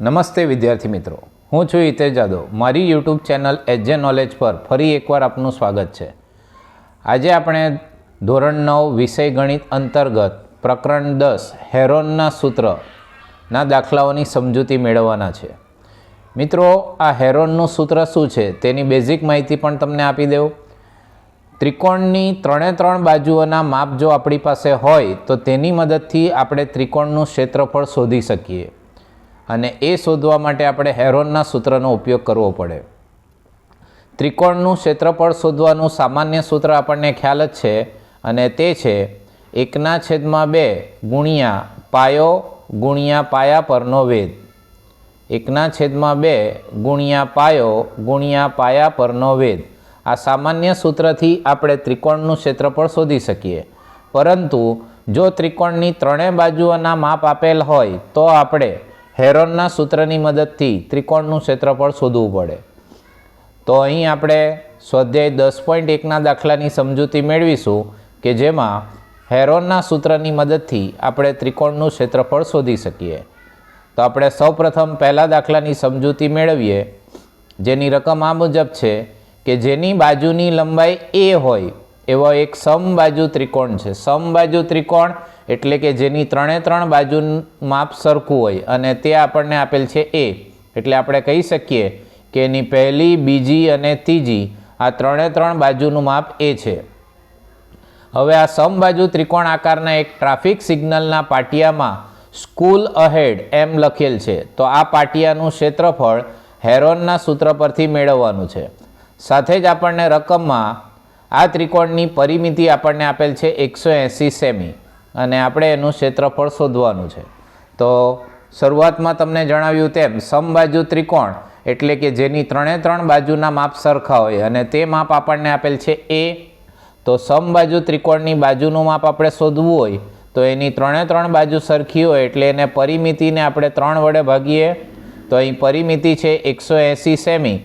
નમસ્તે વિદ્યાર્થી મિત્રો. હું છું હિતેશ જાદવ. મારી યુટ્યુબ ચેનલ એજે નોલેજ પર ફરી એકવાર આપનું સ્વાગત છે. આજે આપણે ધોરણ નવ વિષય ગણિત અંતર્ગત પ્રકરણ દસ હેરોનના સૂત્રના દાખલાઓની સમજૂતી મેળવવાના છે. મિત્રો, આ હેરોનનું સૂત્ર શું છે તેની બેઝિક માહિતી પણ તમને આપી દેવું ત્રિકોણની ત્રણે ત્રણ બાજુઓના માપ જો આપણી પાસે હોય તો તેની મદદથી આપણે ત્રિકોણનું ક્ષેત્રફળ શોધી શકીએ. અને એ શોધવા માટે આપણે હેરોનના સૂત્રનો ઉપયોગ કરવો પડે. ત્રિકોણનું ક્ષેત્રફળ શોધવાનું સામાન્ય સૂત્ર આપણને ખ્યાલ જ છે અને તે છે એકના છેદમાં બે ગુણ્યા પાયો ગુણ્યા પાયા પરનો વેદ એકના છેદમાં બે ગુણ્યા પાયો ગુણ્યા પાયા પરનો વેદ આ સામાન્ય સૂત્રથી આપણે ત્રિકોણનું ક્ષેત્રફળ શોધી શકીએ. પરંતુ જો ત્રિકોણની ત્રણેય બાજુઓના માપ આપેલ હોય તો આપણે હેરોનના સૂત્રની મદદથી ત્રિકોણનું ક્ષેત્રફળ શોધવું પડે. તો અહીં આપણે સ્વાધ્યાય દસ પોઈન્ટ એકના દાખલાની સમજૂતી મેળવીશું કે જેમાં હેરોનના સૂત્રની મદદથી આપણે ત્રિકોણનું ક્ષેત્રફળ શોધી શકીએ. તો આપણે સૌપ્રથમ પહેલા દાખલાની સમજૂતી મેળવીએ, જેની રકમ આ મુજબ છે કે જેની બાજુની લંબાઈ એ હોય એવો એક સમબાજુ ત્રિકોણ છે. સમબાજુ ત્રિકોણ એટલે કે જેની ત્રણે ત્રણ બાજુ માપ સરખું હોય અને તે આપણને આપેલ છે એ એટલે આપણે કહી શકીએ કે એની પહેલી, બીજી અને ત્રીજી આ ત્રણે ત્રણ બાજુનું માપ એ છે. હવે આ સમબાજુ ત્રિકોણ આકારના એક ટ્રાફિક સિગ્નલના પાટિયામાં સ્કૂલ અહેડ એમ લખેલ છે. તો આ પાટિયાનું ક્ષેત્રફળ હેરોનના સૂત્ર પરથી મેળવવાનું છે. સાથે જ આપણને રકમમાં આ ત્રિકોણની પરિમિતિ આપણને આપેલ છે એકસો એંસી સેમી અને આપણે એનું ક્ષેત્રફળ શોધવાનું છે. તો શરૂઆતમાં તમને જણાવ્યું તેમ સમબાજુ ત્રિકોણ એટલે કે જેની ત્રણે ત્રણ બાજુના માપ સરખા હોય અને તે માપ આપણને આપેલ છે એ. તો સમબાજુ ત્રિકોણની બાજુનું માપ આપણે શોધવું હોય તો એની ત્રણે ત્રણ બાજુ સરખી હોય એટલે એને પરિમિતિને આપણે ત્રણ વડે ભાગીએ. તો અહીં પરિમિતિ છે એકસો એંસી સેમી.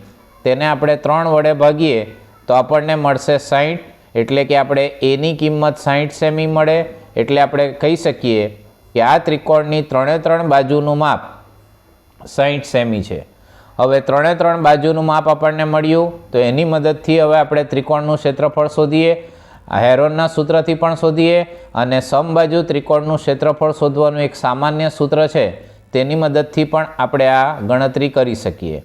તેને આપણે ત્રણ વડે ભાગીએ તો આપણને મળશે સાહીઠ એટલે કે આપણે એની કિંમત સાહીઠ સેમી મળે, એટલે આપણે કહી શકીએ કે આ ત્રિકોણની ત્રણે ત્રણ બાજુનું માપ સાહીઠ સેમી છે. હવે ત્રણે ત્રણ બાજુનું માપ આપણને મળ્યું, તો એની મદદથી હવે આપણે ત્રિકોણનું ક્ષેત્રફળ શોધીએ હેરોનના સૂત્રથી પણ શોધીએ, અને સમબાજુ ત્રિકોણનું ક્ષેત્રફળ શોધવાનું એક સામાન્ય સૂત્ર છે, તેની મદદથી પણ આપણે આ ગણતરી કરી શકીએ.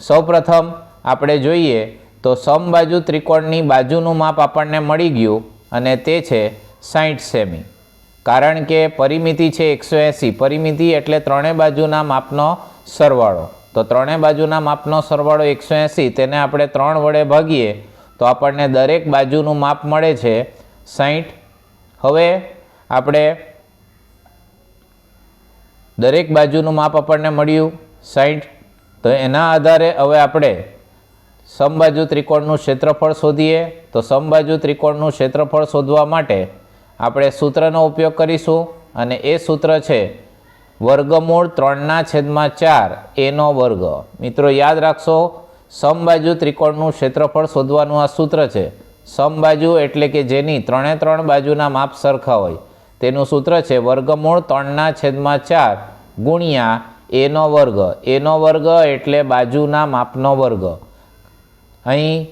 સૌપ્રથમ આપણે જોઈએ તો સમબાજુ ત્રિકોણની બાજુનું માપ આપણને મળી ગયું અને તે છે સાઠ સેમી. કારણ કે પરિમિતિ છે એકસો એંસી. પરિમિતિ એટલે ત્રણેય બાજુના માપનો સરવાળો. તો ત્રણેય બાજુના માપનો સરવાળો એકસો એંસી, તેને આપણે ત્રણ વડે ભાગીએ તો આપણને દરેક બાજુનું માપ મળે છે સાઠ હવે આપણે દરેક બાજુનું માપ આપણને મળ્યું સાઠ તો એના આધારે હવે આપણે સમબાજુ ત્રિકોણનું ક્ષેત્રફળ શોધીએ, તો સમબાજુ ત્રિકોણનું ક્ષેત્રફળ શોધવા માટે આપણે સૂત્રનો ઉપયોગ કરીશું અને એ સૂત્ર છે વર્ગમૂળ ત્રણના છેદમાં ચાર એનો વર્ગ. મિત્રો, યાદ રાખશો સમબાજુ ત્રિકોણનું ક્ષેત્રફળ શોધવાનું આ સૂત્ર છે. સમબાજુ એટલે કે જેની ત્રણે ત્રણ બાજુના માપ સરખા હોય. તેનું સૂત્ર છે વર્ગમૂળ ત્રણના છેદમાં ચાર ગુણ્યા એનો વર્ગ. એનો વર્ગ એટલે બાજુના માપનો વર્ગ. અહીં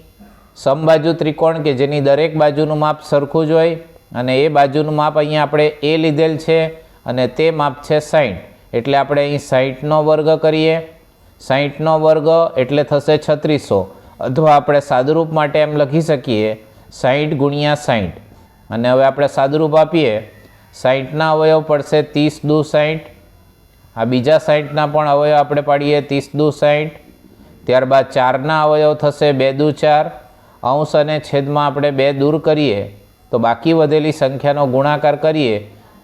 સમબાજુ ત્રિકોણ કે જેની દરેક બાજુનું માપ સરખું જ હોય અને એ બાજુનું માપ અહીંયા આપણે એ લીધેલ છે અને તે માપ છે સાઠ એટલે આપણે અહીં સાઠનો વર્ગ કરીએ. સાઠનો વર્ગ એટલે થશે છત્રીસો. અથવા આપણે સાદુરૂપ માટે એમ લખી શકીએ સાઠ ગુણ્યા સાઠ અને હવે આપણે સાદુરૂપ આપીએ. સાઠના અવયવ પડશે ત્રીસ દુ સાઠ આ બીજા સાઠના પણ અવયવ આપણે પાડીએ ત્રીસ દુ સાઠ ત્યારબાદ ચારના અવયવ થશે, બે દુ ચાર. અંશ અને છેદમાં આપણે બે દૂર કરીએ, તો બાકી વધેલી સંખ્યાનો ગુણાકાર કરીએ,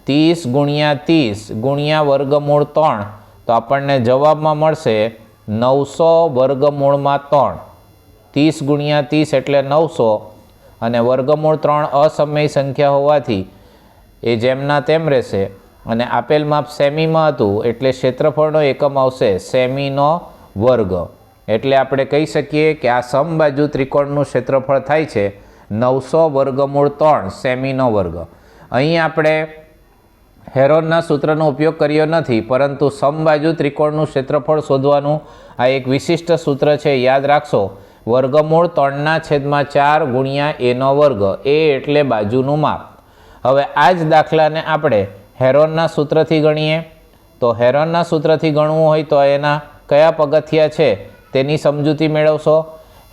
ત્રીસ ગુણ્યા ત્રીસ ગુણ્યા વર્ગમૂળ ત્રણ. તો આપણને જવાબમાં મળશે નવસો વર્ગમૂળમાં ત્રણ. ત્રીસ ગુણ્યા ત્રીસ એટલે નવસો. અને વર્ગમૂળ ત્રણ અસમય સંખ્યા હોવાથી એ જેમના તેમ રહેશે. અને આપેલ માપ સેમીમાં હતું, એટલે ક્ષેત્રફળનો એકમ આવશે સેમીનો વર્ગ. એટલે આપણે કહી શકીએ કે આ સમબાજુ ત્રિકોણનું ક્ષેત્રફળ થાય છે નવસો વર્ગમૂળ ત્રણ, સેમીનો વર્ગ. અહીં આપણે હેરોનના સૂત્રનો ઉપયોગ કર્યો નથી, પરંતુ સમબાજુ ત્રિકોણનું ક્ષેત્રફળ શોધવાનું આ એક વિશિષ્ટ સૂત્ર છે, યાદ રાખશો. વર્ગમૂળ ત્રણના છેદમાં ચાર ગુણ્યા એનો વર્ગ, એ એટલે બાજુનું માપ. હવે આ જ દાખલાને આપણે હેરોનના સૂત્રથી ગણીએ. તો હેરોનના સૂત્રથી ગણવું હોય તો એના કયા પગથિયા છે? તેની સમજૂતી મેળવશો.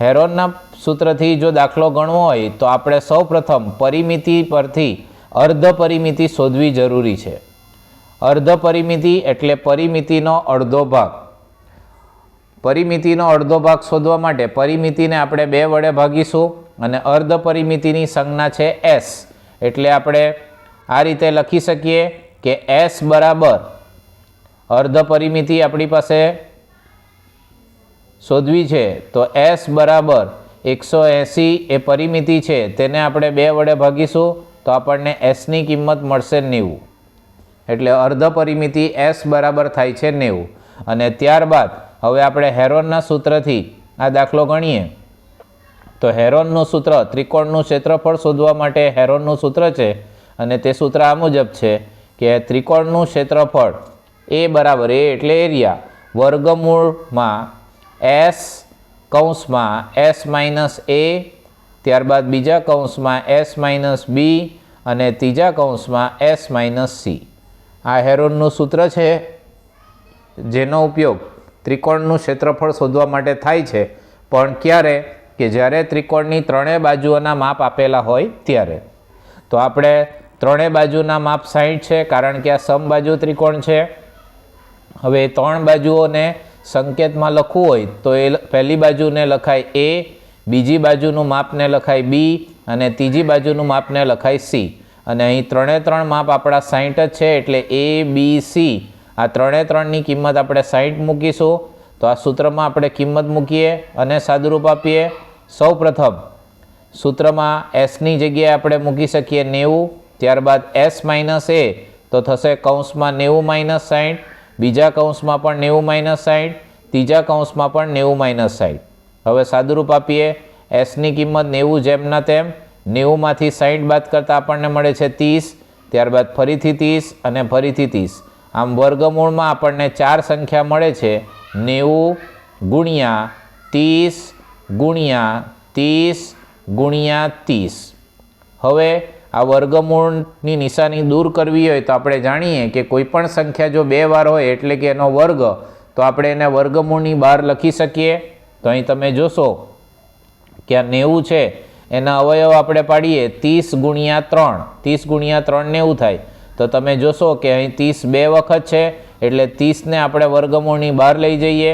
હેરોનના સૂત્રથી જો દાખલો ગણવો હોય, તો આપણે સૌપ્રથમ પરિમિતિ પરથી અર્ધ પરિમિતિ શોધવી જરૂરી છે. અર્ધ પરિમિતિ એટલે પરિમિતિનો અડધો ભાગ. પરિમિતિનો અડધો ભાગ શોધવા માટે પરિમિતિને આપણે બે વડે ભાગીશું અને અર્ધ પરિમિતિની સંજ્ઞા છે એસ એટલે આપણે આ રીતે લખી શકીએ કે એસ બરાબર અર્ધ પરિમિતિ આપણી પાસે શોધવી છે, તો એસ બરાબર એકસો એંસી એ પરિમિતિ છે, તેને આપણે બે વડે ભાગીશું, તો આપણને એસની કિંમત મળશે નેવું. એટલે અર્ધ પરિમિતિ એસ બરાબર થાય છે નેવું. અને ત્યારબાદ હવે આપણે હેરોનના સૂત્રથી આ દાખલો ગણીએ. તો હેરોનનું સૂત્ર ત્રિકોણનું ક્ષેત્રફળ શોધવા માટે હેરોનનું સૂત્ર છે, અને તે સૂત્ર આ મુજબ છે કે ત્રિકોણનું ક્ષેત્રફળ એ બરાબર એ એટલે એરિયા, વર્ગમૂળમાં એસ કૌંસમાં એસ માઇનસ એ, ત્યારબાદ બીજા કૌંસમાં એસ માઇનસ બી અને ત્રીજા કૌંસમાં એસ માઇનસ સી. આ હેરોનનું સૂત્ર છે, જેનો ઉપયોગ ત્રિકોણનું ક્ષેત્રફળ શોધવા માટે થાય છે, પણ ક્યારે? કે જ્યારે ત્રિકોણની ત્રણેય બાજુઓના માપ આપેલા હોય ત્યારે. તો આપણે ત્રણેય બાજુના માપ સાઠ છે, કારણ કે આ સમબાજુ ત્રિકોણ છે. હવે ત્રણ બાજુઓને સંકેતમાં લખવું હોય તો એ પહેલી બાજુને લખાય એ, બીજી બાજુનું માપને લખાય બી, અને ત્રીજી બાજુનું માપને લખાય સી. અને અહીં ત્રણે ત્રણ માપ આપણા સાઈઠ જ છે એટલે એ, બી, સી. આ ત્રણે ત્રણની કિંમત આપણે સાઈઠ મૂકીશું. તો આ સૂત્રમાં આપણે કિંમત મૂકીએ અને સાદુરૂપ આપીએ. સૌ પ્રથમ સૂત્રમાં એસની જગ્યાએ આપણે મૂકી શકીએ નેવું. ત્યારબાદ એસ માઇનસ એ, તો થશે કૌંસમાં નેવું માઇનસ સાઠ બીજા કૌંસમાં પણ નેવું માઇનસ સાઠ ત્રીજા કૌંસમાં પણ નેવું માઇનસ સાઠ હવે સાદુરૂપ આપીએ એસની કિંમત નેવું જેમના તેમ, નેવુંમાંથી સાઠ બાદ કરતાં આપણને મળે છે ત્રીસ, ત્યારબાદ ફરીથી ત્રીસ અને ફરીથી ત્રીસ. આમ વર્ગમૂળમાં આપણને ચાર સંખ્યા મળે છે, નેવું ગુણ્યા ત્રીસ ગુણ્યા ત્રીસ ગુણ્યા ત્રીસ. હવે આ વર્ગમૂળની નિશાની દૂર કરવી હોય તો આપણે જાણીએ કે કોઈ પણ સંખ્યા જો બે વાર હોય એટલે કે એનો વર્ગ, તો આપણે એને વર્ગમૂળની બહાર લખી શકીએ. તો અહીં તમે જોશો કે આ નેવું છે. એના અવયવ આપણે પાડીએ ત્રીસ ગુણ્યા ત્રણ. ત્રીસ ગુણ્યા ત્રણ નેવું થાય. તો તમે જોશો કે અહીં ત્રીસ બે વખત છે, એટલે ત્રીસને આપણે વર્ગમૂળની બહાર લઈ જઈએ.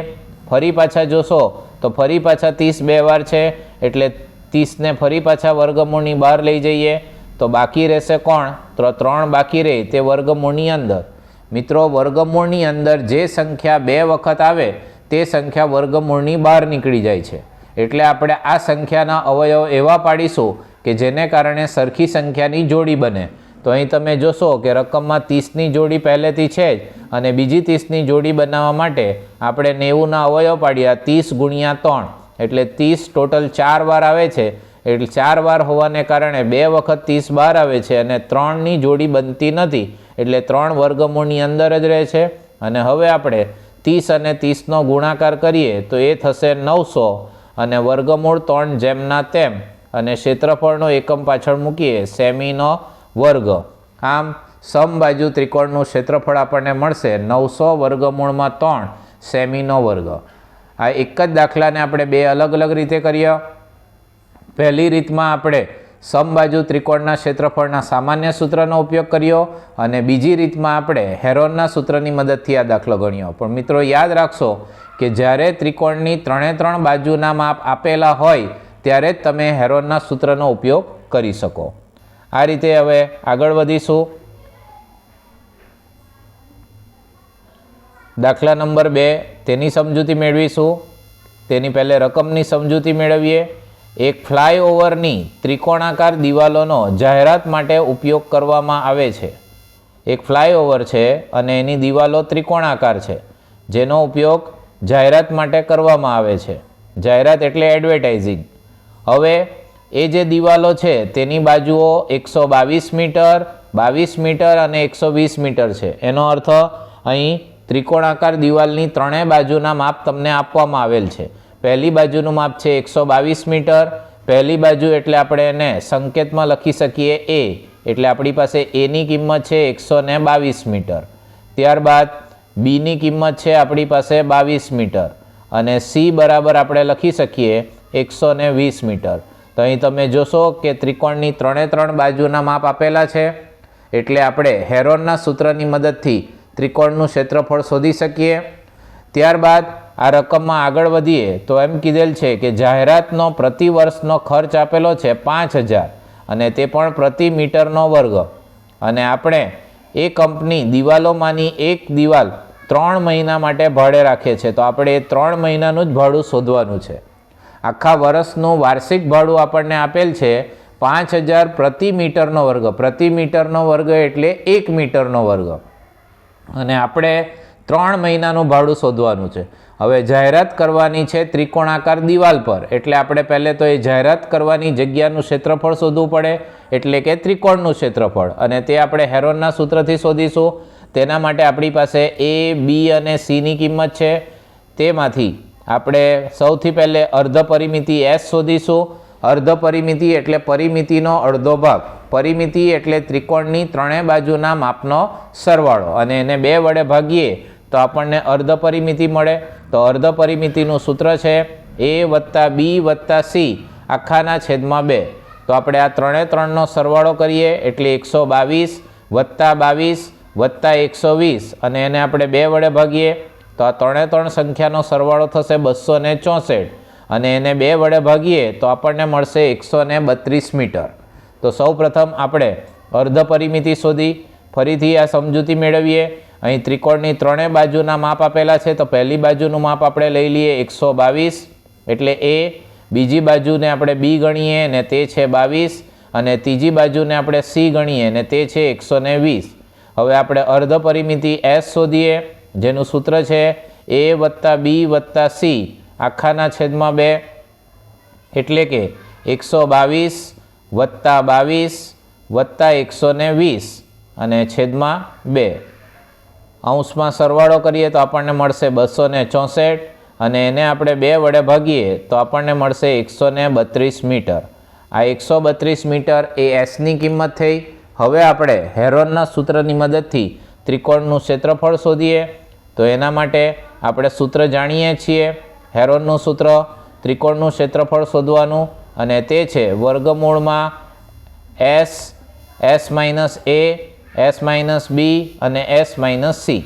ફરી પાછા જોશો તો ફરી પાછા ત્રીસ બે વાર છે, એટલે ત્રીસને ફરી પાછા વર્ગમૂળની બહાર લઈ જઈએ. તો બાકી રહેશે કોણ? તો ત્રણ બાકી રહે, તે વર્ગમૂળની અંદર. મિત્રો, વર્ગમૂળની અંદર જે સંખ્યા બે વખત આવે, તે સંખ્યા વર્ગમૂળની બહાર નીકળી જાય છે. એટલે આપણે આ સંખ્યાના અવયવ એવા પાડીશું કે જેને કારણે સરખી સંખ્યાની જોડી બને. તો અહીં તમે જોશો કે રકમમાં ત્રીસની જોડી પહેલેથી છે જ અને બીજી ત્રીસની જોડી બનાવવા માટે આપણે નેવુંના અવયવ પાડ્યા, ત્રીસ ગુણ્યા ત્રણ. એટલે ત્રીસ ટોટલ ચાર વાર આવે છે. એટલે ચાર વાર હોવાને કારણે બે વખત ત્રીસ બાર આવે છે અને ત્રણની જોડી બનતી નથી. એટલે ત્રણ વર્ગમૂળની અંદર જ રહે છે. અને હવે આપણે ત્રીસ અને ત્રીસનો ગુણાકાર કરીએ તો એ થશે નવસો. અને વર્ગમૂળ ત્રણ જેમના તેમ. અને ક્ષેત્રફળનો એકમ પાછળ મૂકીએ સેમીનો વર્ગ. આમ સમબાજુ ત્રિકોણનું ક્ષેત્રફળ આપણને મળશે નવસો વર્ગમૂળમાં ત્રણ સેમીનો વર્ગ. આ એક જ દાખલાને આપણે બે અલગ અલગ રીતે કરીએ. પહેલી રીતમાં આપણે સમબાજુ ત્રિકોણના ક્ષેત્રફળના સામાન્ય સૂત્રનો ઉપયોગ કર્યો અને બીજી રીતમાં આપણે હેરોનના સૂત્રની મદદથી આ દાખલો ગણ્યો. પણ મિત્રો, યાદ રાખશો કે જ્યારે ત્રિકોણની ત્રણે ત્રણ બાજુના માપ આપેલા હોય, ત્યારે જ તમે હેરોનના સૂત્રનો ઉપયોગ કરી શકો. આ રીતે હવે આગળ વધીશું. દાખલા નંબર બે, તેની સમજૂતી મેળવીશું. તેની પહેલે રકમની સમજૂતી મેળવીએ. એક ફ્લાયઓવરની ત્રિકોણાકાર દિવાલોનો જાહેરાત માટે ઉપયોગ કરવામાં આવે છે. એક ફ્લાયઓવર છે અને એની દિવાલો ત્રિકોણાકાર છે, જેનો ઉપયોગ જાહેરાત માટે કરવામાં આવે છે. જાહેરાત એટલે એડવર્ટાઇઝિંગ. હવે, એ જે દિવાલો છે, તેની બાજુઓ એકસો બાવીસ મીટર બાવીસ મીટર અને એકસો વીસ મીટર છે. એનો અર્થ, અહીં ત્રિકોણાકાર દિવાલની ત્રણેય બાજુના માપ તમને આપવામાં આવેલ છે. પહેલી બાજુનું માપ છે એકસો બાવીસ મીટર. પહેલી બાજુ એટલે આપણે એને સંકેતમાં લખી શકીએ એ એટલે આપણી પાસે એની કિંમત છે એકસો ને બાવીસ મીટર. ત્યારબાદ બીની કિંમત છે આપણી પાસે બાવીસ મીટર. અને સી બરાબર આપણે લખી શકીએ એકસો ને વીસ મીટર. તો અહીં તમે જોશો કે ત્રિકોણની ત્રણે ત્રણ બાજુના માપ આપેલા છે. એટલે આપણે હેરોનના સૂત્રની મદદથી ત્રિકોણનું ક્ષેત્રફળ શોધી શકીએ. ત્યારબાદ આ રકમમાં આગળ વધીએ તો એમ કીધેલ છે કે જાહેરાતનો પ્રતિ વર્ષનો ખર્ચ આપેલો છે પાંચ હજાર અને તે પણ પ્રતિ મીટરનો વર્ગ. અને આપણે એ કંપની દિવાલોમાંની એક દિવાલ ત્રણ મહિના માટે ભાડે રાખે છે, તો આપણે એ ત્રણ મહિનાનું જ ભાડું શોધવાનું છે. આખા વર્ષનું વાર્ષિક ભાડું આપણને આપેલ છે પાંચ હજાર પ્રતિ મીટરનો વર્ગ. પ્રતિ મીટરનો વર્ગ એટલે એક મીટરનો વર્ગ. અને આપણે ત્રણ મહિનાનું ભાડું શોધવાનું છે. હવે જાહેરાત કરવાની છે ત્રિકોણાકાર દિવાલ પર. એટલે આપણે પહેલે તો એ જાહેરાત કરવાની જગ્યાનું ક્ષેત્રફળ શોધવું પડે, એટલે કે ત્રિકોણનું ક્ષેત્રફળ. અને તે આપણે હેરોનના સૂત્રથી શોધીશું. તેના માટે આપણી પાસે એ, બી અને સીની કિંમત છે. તેમાંથી આપણે સૌથી પહેલે અર્ધ પરિમિતિ એસ શોધીશું. અર્ધ પરિમિતિ એટલે પરિમિતિનો અડધો ભાગ. પરિમિતિ એટલે ત્રિકોણની ત્રણેય બાજુના માપનો સરવાળો. અને એને બે વડે ભાગીએ તો આપણને અર્ધ પરિમિતિ મળે. તો અર્ધ પરિમિતિનું સૂત્ર છે એ વત્તા બી વત્તા સી, આખાના છેદમાં બે. તો આપણે આ ત્રણે ત્રણનો સરવાળો કરીએ, એટલે એકસો બાવીસ વત્તા બાવીસ વત્તા એકસો વીસ, અને એને આપણે બે વડે ભાગીએ, તો આ ત્રણે ત્રણ સંખ્યાનો સરવાળો થશે બસો ને ચોસઠ, અને એને બે વડે ભાગીએ, તો આપણને મળશે એકસો ને બત્રીસ મીટર. તો સૌ પ્રથમ આપણે અર્ધ પરિમિતિ શોધી, ફરીથી આ સમજૂતી મેળવીએ. અહીં ત્રિકોણની ત્રણેય બાજુના માપ આપેલા છે, તો પહેલી બાજુનું માપ આપણે લઈ લઈએ એકસો બાવીસ, એટલે એ બીજી બાજુને આપણે બી ગણીએ ને તે છે બાવીસ, અને ત્રીજી બાજુને આપણે સી ગણીએ ને તે છે એકસો ને વીસ હવે આપણે અર્ધ પરિમિતિ એસ શોધીએ, જેનું સૂત્ર છે એ વત્તા બી વત્તા સી. આખાના છેદમાં બે, એટલે કે એકસો બાવીસ વત્તા બાવીસ વત્તા એકસો વીસ અને છેદમાં બે. અંશમાં સરવાળો કરીએ તો આપણને મળશે બસો ને ચોસઠ અને એને આપણે બે વડે ભાગીએ તો આપણને મળશે એકસો ને બત્રીસ મીટર. આ એકસો બત્રીસ મીટર એ એસની કિંમત થઈ. હવે આપણે હેરોનના સૂત્રની મદદથી ત્રિકોણનું ક્ષેત્રફળ શોધીએ. તો એના માટે આપણે સૂત્ર જાણીએ છીએ. હેરોનનું સૂત્ર ત્રિકોણનું ક્ષેત્રફળ શોધવાનું અને તે છે વર્ગમૂળમાં S S minus A S minus B અને એસ માઇનસ સી.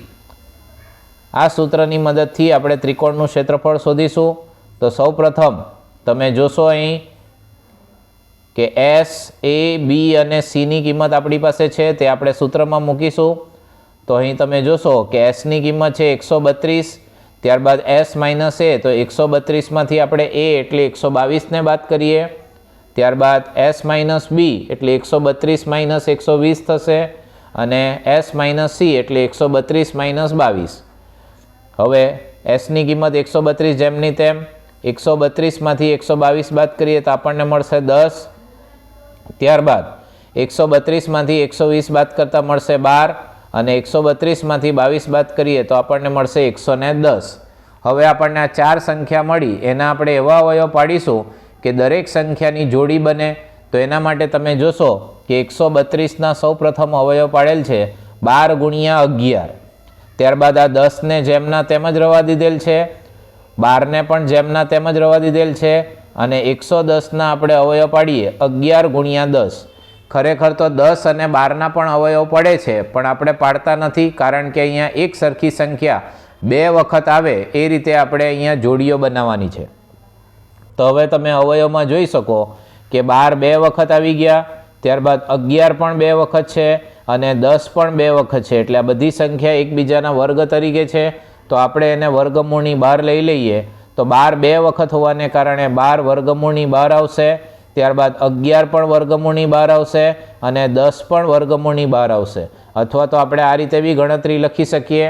આ સૂત્રની મદદથી આપણે ત્રિકોણનું ક્ષેત્રફળ શોધીશું. તો સૌ પ્રથમ તમે જોશો અહીં કે એસ, એ, બી અને સીની કિંમત આપણી પાસે છે, તે આપણે સૂત્રમાં મૂકીશું. તો અહીં તમે જોશો કે એસની કિંમત છે એકસો બત્રીસ, ત્યારબાદ એસ માઇનસ એ, તો એકસો બત્રીસમાંથી આપણે એ એટલે એકસો બાવીસને બાદ કરીએ. ત્યારબાદ એસ માઇનસ બી એટલે એકસો બત્રીસ માઇનસ એકસો વીસ થશે. અને એસ માઇનસ સી એટલે એકસો બત્રીસ માઇનસ બાવીસ. હવે એસની કિંમત એકસો બત્રીસ જેમની તેમ એકસો બત્રીસમાંથી એકસો બાવીસ બાદ કરીએ તો આપણને મળશે દસ. ત્યારબાદ એકસો બત્રીસમાંથી એકસો વીસ બાદ કરતાં મળશે બાર અને એકસો બત્રીસમાંથી બાવીસ બાદ કરીએ તો આપણને મળશે એકસો દસ. હવે આપણને આ ચાર સંખ્યા મળી. એના આપણે એવા અવયવ પાડીશું કે દરેક સંખ્યાની જોડી બને તો એના માટે તમે જોશો કે એકસો બત્રીસના સૌ પ્રથમ અવયવ પાડેલ છે, બાર ગુણ્યા અગિયાર. ત્યારબાદ આ દસને જેમના તેમ જ રવા દીધેલ છે, બારને પણ જેમના તેમ જ રવા દીધેલ છે, અને એકસો દસના આપણે અવયવ પાડીએ, અગિયાર ગુણ્યા દસ. ખરેખર તો દસ અને બારના પણ અવયવ પડે છે, પણ આપણે પાડતા નથી, કારણ કે અહીંયા એક સરખી સંખ્યા, બે વખત આવે, એ રીતે આપણે અહીંયા જોડીઓ બનાવવાની છે. તો હવે તમે અવયવમાં જોઈ શકો કે બાર બે વખત આવી ગયા, ત્યારબાદ અગિયાર પણ બે વખત છે અને દસ પણ બે વખત છે. એટલે આ બધી સંખ્યા એકબીજાના વર્ગ તરીકે છે. તો આપણે એને વર્ગમૂળની બહાર લઈ લઈએ. તો બાર બે વખત હોવાને કારણે બાર વર્ગમૂળની બહાર આવશે, ત્યારબાદ અગિયાર પણ વર્ગમૂળની બહાર આવશે અને દસ પણ વર્ગમૂળની બહાર આવશે. અથવા તો આપણે આ રીતે બી ગણતરી લખી શકીએ.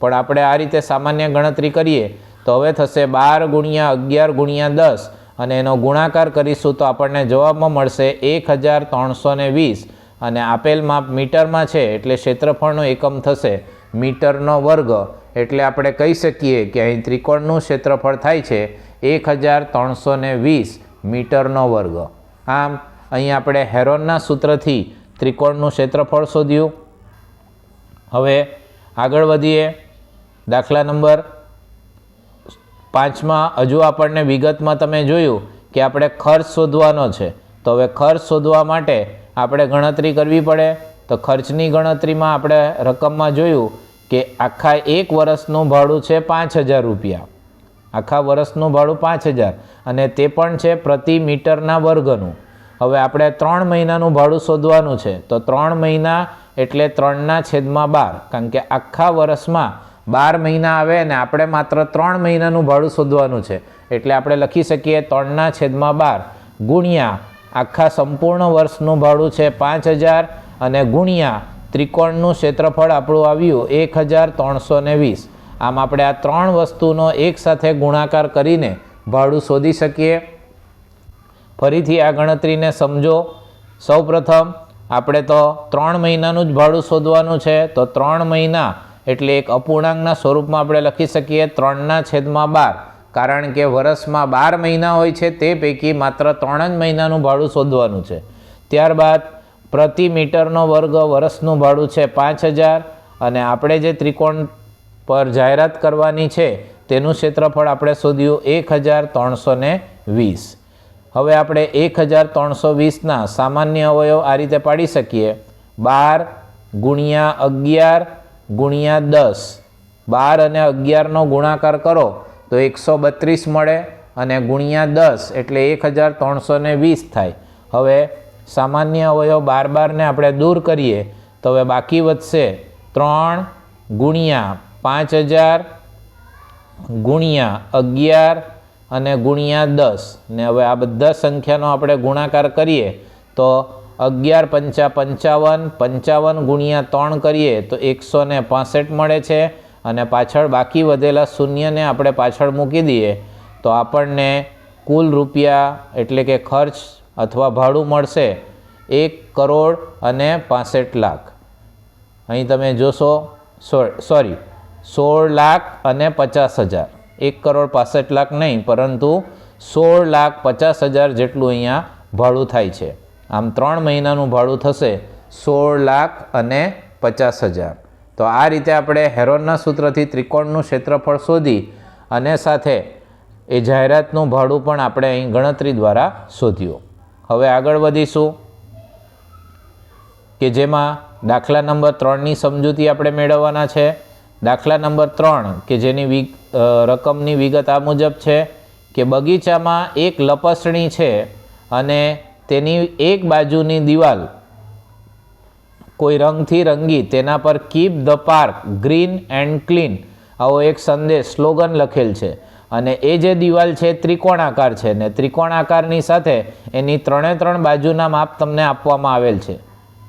પણ આપણે આ રીતે સામાન્ય ગણતરી કરીએ, તો હવે થશે બાર ગુણ્યા અગિયાર ગુણ્યા દસ. અને એનો ગુણાકાર કરીશું તો આપણને જવાબમાં મળશે એક હજાર ત્રણસો ને વીસ. અને આપેલ માપ મીટરમાં છે એટલે ક્ષેત્રફળનો એકમ થશે મીટરનો વર્ગ. એટલે આપણે કહી શકીએ કે અહીં ત્રિકોણનું ક્ષેત્રફળ થાય છે એક હજાર ત્રણસો વીસ મીટરનો વર્ગ. આમ, અહીં આપણે હેરોનના સૂત્રથી ત્રિકોણનું ક્ષેત્રફળ શોધ્યું. હવે આગળ વધીએ. દાખલા નંબર પાંચમાં, હજુ આપણને વિગતમાં તમે જોયું કે આપણે ખર્ચ શોધવાનો છે. તો હવે ખર્ચ શોધવા માટે આપણે ગણતરી કરવી પડે. તો ખર્ચની ગણતરીમાં આપણે રકમમાં જોયું કે આખા એક વર્ષનું ભાડું છે પાંચ હજાર રૂપિયા. આખા વર્ષનું ભાડું પાંચ હજાર. અને તે પણ છે પ્રતિ મીટરના વર્ગનું. હવે આપણે ત્રણ મહિનાનું ભાડું શોધવાનું છે. તો ત્રણ મહિના એટલે ત્રણના છેદમાં બાર. કારણ કે આખા વર્ષમાં બાર મહિના આવે અને આપણે માત્ર ત્રણ મહિનાનું ભાડું શોધવાનું છે. એટલે આપણે લખી શકીએ ત્રણના છેદમાં બાર ગુણ્યા આખા સંપૂર્ણ વર્ષનું ભાડું છે પાંચ હજાર અને ગુણ્યા ત્રિકોણનું ક્ષેત્રફળ આપણું આવ્યું એક હજાર ત્રણસો ને વીસ. આમ આપણે આ ત્રણ વસ્તુનો એકસાથે ગુણાકાર કરીને ભાડું શોધી શકીએ. ફરીથી આ ગણતરીને સમજો. સૌપ્રથમ, આપણે તો ત્રણ મહિનાનું જ ભાડું શોધવાનું છે, તો ત્રણ મહિના એટલે એક અપૂર્ણાંકના સ્વરૂપમાં આપણે લખી શકીએ ત્રણના છેદમાં બાર. કારણ કે વર્ષમાં બાર મહિના હોય છે, તે પૈકી માત્ર ત્રણ જ મહિનાનું ભાડું શોધવાનું છે. ત્યારબાદ પ્રતિ મીટરનો વર્ગ વર્ષનું ભાડું છે પાંચ હજાર અને આપણે જે ત્રિકોણ પર જાહેરાત કરવાની છે, તેનું ક્ષેત્રફળ આપણે શોધ્યું એક હજાર ત્રણસો વીસ. હવે આપણે એક હજાર ત્રણસો વીસના સામાન્ય અવયવ આ રીતે પાડી શકીએ. બાર ગુણ્યા અગિયાર ગુણ્યા દસ. બાર અને અગિયારનો ગુણાકાર કરો, તો એકસો બત્રીસ મળે અને ગુણ્યા દસ એટલે એક હજાર ત્રણસો વીસ થાય. હવે સામાન્ય અવયવ બાર બારને આપણે દૂર કરીએ, તો હવે બાકી વધશે ત્રણ ગુણ્યા પાંચ હજાર ગુણ્યા અગિયાર અને ગુણ્યા દસ. ને હવે આ બધા સંખ્યાનો આપણે ગુણાકાર કરીએ, તો અગિયાર પંચા પંચાવન પંચાવન ગુણ્યા ત્રણ કરીએ તો એકસો ને મળે છે અને પાછળ બાકી વધેલા શૂન્યને આપણે પાછળ મૂકી દઈએ તો આપણને કુલ રૂપિયા એટલે કે ખર્ચ અથવા ભાડું મળશે એક કરોડ અને પાસઠ લાખ. અહીં તમે જોશો સોરી, સોળ લાખ અને પચાસ હજાર. એક કરોડ પાસઠ લાખ નહીં, પરંતુ સોળ લાખ પચાસ હજાર જેટલું અહીંયા ભાડું થાય છે. આમ ત્રણ મહિનાનું ભાડું થશે સોળ લાખ અને પચાસ હજાર. તો આ રીતે આપણે હેરોનના સૂત્રથી ત્રિકોણનું ક્ષેત્રફળ શોધી અને સાથે એ જાહેરાતનું ભાડું પણ આપણે અહીં ગણતરી દ્વારા શોધ્યું. હવે આગળ વધીશું કે જેમાં દાખલા નંબર ત્રણની સમજૂતી આપણે મેળવવાના છે, દાખલા નંબર ત્રણ કે જેની વિ રકમની વિગત આ મુજબ છે કે બગીચામાં એક લપસણી છે અને તેની એક બાજુની દિવાલ કોઈ રંગથી રંગી, તેના પર keep the park green and clean આવો એક સંદેશ, સ્લોગન લખેલ છે. અને એ જે દિવાલ છે ત્રિકોણાકાર છે ને ત્રિકોણાકારની સાથે એની ત્રણે ત્રણ બાજુના માપ તમને આપવામાં આવેલ છે.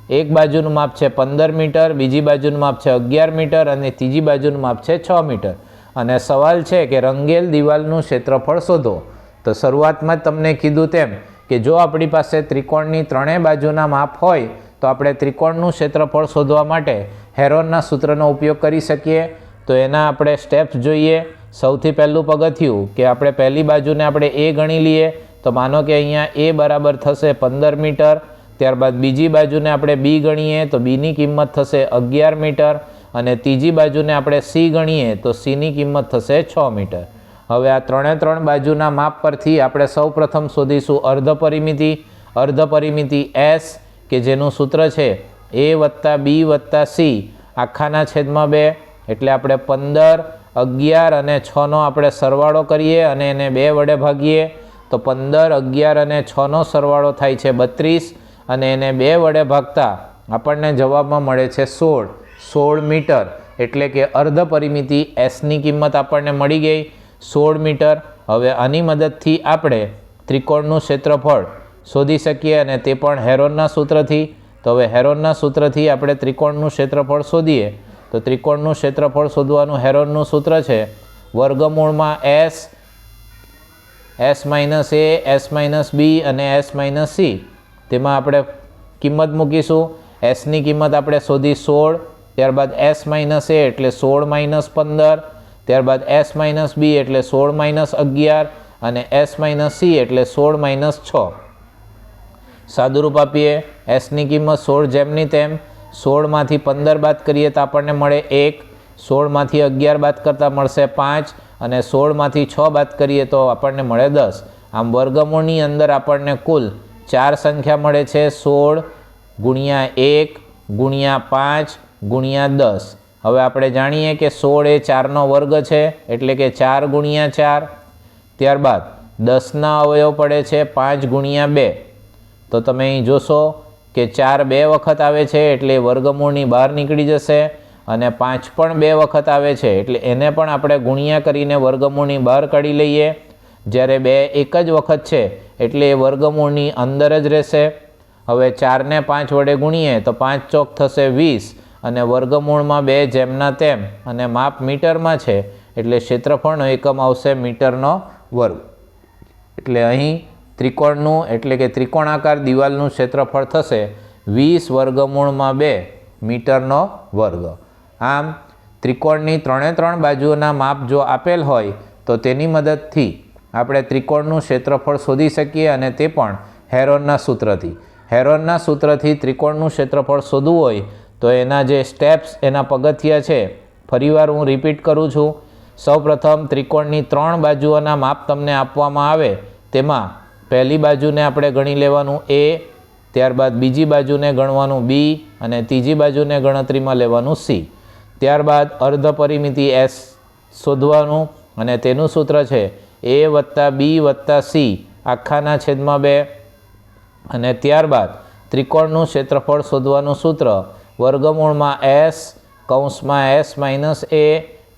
એક બાજુનું માપ છે પંદર મીટર, બીજી બાજુનું માપ છે અગિયાર મીટર અને ત્રીજી બાજુનું માપ છે છ મીટર. અને સવાલ છે કે રંગેલ દિવાલનું ક્ષેત્રફળ શોધો. તો શરૂઆતમાં તમને કીધું તેમ કે જો આપણી પાસે ત્રિકોણની ત્રણેય બાજુના માપ હોય, તો આપણે ત્રિકોણનું ક્ષેત્રફળ શોધવા માટે હેરોનના સૂત્રનો ઉપયોગ કરી શકીએ. તો એના આપણે સ્ટેપ્સ જોઈએ. સૌથી પહેલું પગથિયું કે આપણે પહેલી બાજુને આપણે એ ગણી લઈએ. તો માનો કે અહીંયા એ બરાબર થશે પંદર મીટર. ત્યારબાદ બીજી બાજુને આપણે બી ગણીએ, તો બીની કિંમત થશે અગિયાર મીટર. અને ત્રીજી બાજુને આપણે સી ગણીએ, તો સીની કિંમત થશે છ મીટર. હવે આ ત્રણે ત્રણ બાજુના માપ પરથી આપણે સૌ પ્રથમ શોધીશું અર્ધ પરિમિતિ અર્ધ પરિમિતિ એસ, કે જેનું સૂત્ર છે એ વત્તા બી વત્તા સી. આખાના છેદમાં બે, એટલે આપણે પંદર, અગિયાર અને છનો આપણે સરવાળો કરીએ અને એને બે વડે ભાગીએ. તો પંદર, અગિયાર અને છનો સરવાળો થાય છે બત્રીસ અને એને બે વડે ભાગતા આપણને જવાબમાં મળે છે સોળ. સોળ મીટર, એટલે કે અર્ધ પરિમિતિ એસની કિંમત આપણને મળી ગઈ. સોળ મીટર. હવે આની મદદથી આપણે ત્રિકોણનું ક્ષેત્રફળ શોધી શકીએ અને તે પણ હેરોનના સૂત્રથી. તો હવે હેરોનના સૂત્રથી આપણે ત્રિકોણનું ક્ષેત્રફળ શોધીએ. તો ત્રિકોણનું ક્ષેત્રફળ શોધવાનું હેરોનનું સૂત્ર છે. વર્ગમૂળમાં S S minus A, S minus B અને એસ માઇનસ સી. તેમાં આપણે કિંમત મૂકીશું. એસની કિંમત આપણે શોધી સોળ, ત્યારબાદ એસ માઇનસ એ એટલે સોળ માઇનસ પંદર. ત્યારબાદ એસ માઇનસ બી એટલે સોળ માઇનસ અગિયાર અને એસ માઇનસ સી એટલે સોળ માઇનસ છ. સાદુરૂપ આપીએ એસની કિંમત સોળ જેમની તેમ સોળમાંથી પંદર બાદ કરીએ તો આપણને મળે એક સોળમાંથી અગિયાર બાદ કરતાં મળશે પાંચ અને સોળમાંથી છ બાદ કરીએ તો આપણને મળે દસ. આમ વર્ગમૂળની અંદર આપણને કુલ ચાર સંખ્યા મળે છે સોળ ગુણ્યા એક ગુણ્યા પાંચ ગુણ્યા દસ. હવે આપણે જાણીએ કે સોળ એ ચારનો વર્ગ છે, એટલે કે ચાર ગુણ્યા ચાર. ત્યારબાદ દસના અવયવ પડે છે પાંચ ગુણ્યા બે. તો તમે અહીં જોશો કે ચાર બે વખત આવે છે, એટલે વર્ગમૂળની બહાર નીકળી જશે અને પાંચ પણ બે વખત આવે છે, એટલે એને પણ આપણે ગુણ્યા કરીને વર્ગમૂળની બહાર કાઢી લઈએ. જ્યારે બે એક જ વખત છે, એટલે એ વર્ગમૂળની અંદર જ રહેશે. હવે ચારને પાંચ વડે ગુણીએ તો પાંચ ચોક થશે વીસ. અને વર્ગમૂળમાં બે જેમના તેમ અને માપ મીટરમાં છે, એટલે ક્ષેત્રફળનો એકમ આવશે મીટરનો વર્ગ. એટલે અહીં ત્રિકોણનું, એટલે કે ત્રિકોણાકાર દિવાલનું ક્ષેત્રફળ થશે વીસ વર્ગમૂળમાં બે મીટરનો વર્ગ. આમ, ત્રિકોણની ત્રણે ત્રણ બાજુઓના માપ જો આપેલ હોય, તો તેની મદદથી આપણે ત્રિકોણનું ક્ષેત્રફળ શોધી શકીએ અને તે પણ હેરોનના સૂત્રથી. હેરોનના સૂત્રથી ત્રિકોણનું ક્ષેત્રફળ શોધવું હોય તો એના જે સ્ટેપ્સ એના પગથિયા છે, ફરીવાર હું રિપીટ કરું છું. સૌપ્રથમ ત્રિકોણની ત્રણ બાજુઓના માપ તમને આપવામાં આવે, તેમાં પહેલી બાજુને આપણે ગણી લેવાનું એ ત્યારબાદ બીજી બાજુને ગણવાનું બી અને ત્રીજી બાજુને ગણતરીમાં લેવાનું સી ત્યારબાદ અર્ધ પરિમિતિ એસ શોધવાનું અને તેનું સૂત્ર છે એ વત્તા બી વત્તા સી આખાના છેદમાં બે. અને ત્યારબાદ ત્રિકોણનું ક્ષેત્રફળ શોધવાનું સૂત્ર વર્ગમૂળમાં એસ, કૌંસમાં એસ માઇનસ એ,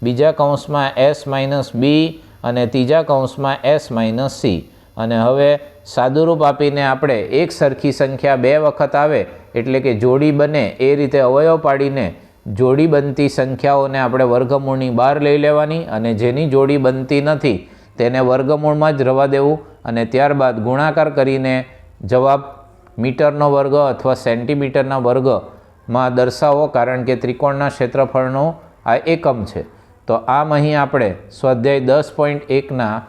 બીજા કૌંસમાં એસ માઇનસ બી અને ત્રીજા કૌંસમાં એસ માઇનસ સી. અને હવે સાદુરૂપ આપીને આપણે એક સરખી સંખ્યા બે વખત આવે, એટલે કે જોડી બને, એ રીતે અવયવ પાડીને જોડી બનતી સંખ્યાઓને આપણે વર્ગમૂળની બહાર લઈ લેવાની અને જેની જોડી બનતી નથી, તેને વર્ગમૂળમાં જ રવા દેવું અને ત્યારબાદ ગુણાકાર કરીને જવાબ મીટરનો વર્ગ અથવા સેન્ટીમીટરના વર્ગમાં દર્શાવો, કારણ કે ત્રિકોણના ક્ષેત્રફળનો આ એકમ છે. તો આમ અહીં આપણે સ્વાધ્યાય દસ પોઈન્ટ એકના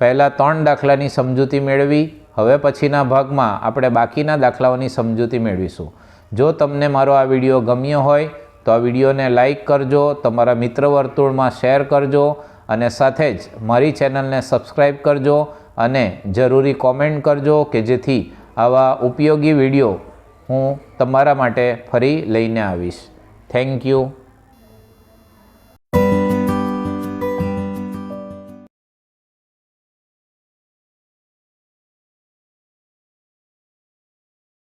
પહેલાં ત્રણ દાખલાની સમજૂતી મેળવી. હવે પછીના ભાગમાં આપણે બાકીના દાખલાઓની સમજૂતી મેળવીશું. જો તમને મારો આ વીડિયો ગમ્યો હોય, તો આ વિડીયોને લાઈક કરજો, તમારા મિત્ર વર્તુળમાં શેર કરજો, અને સાથે જ મારી ચેનલને સબસ્ક્રાઈબ કરજો, અને જરૂરી કોમેન્ટ કરજો કે જેથી આવા ઉપયોગી વીડિયો હું તમારા માટે ફરી લઈને આવીશ. Thank you